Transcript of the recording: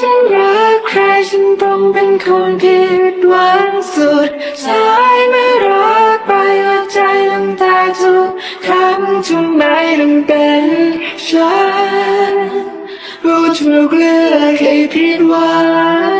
ฉันรักใครฉันตรงเป็นคนผิดหวังสุดสายไม่รักไปหัวใจลำตาทุกครั้งทุกไม่ต้องเป็นฉันรู้ทุกเลือกให้ผิดหวัง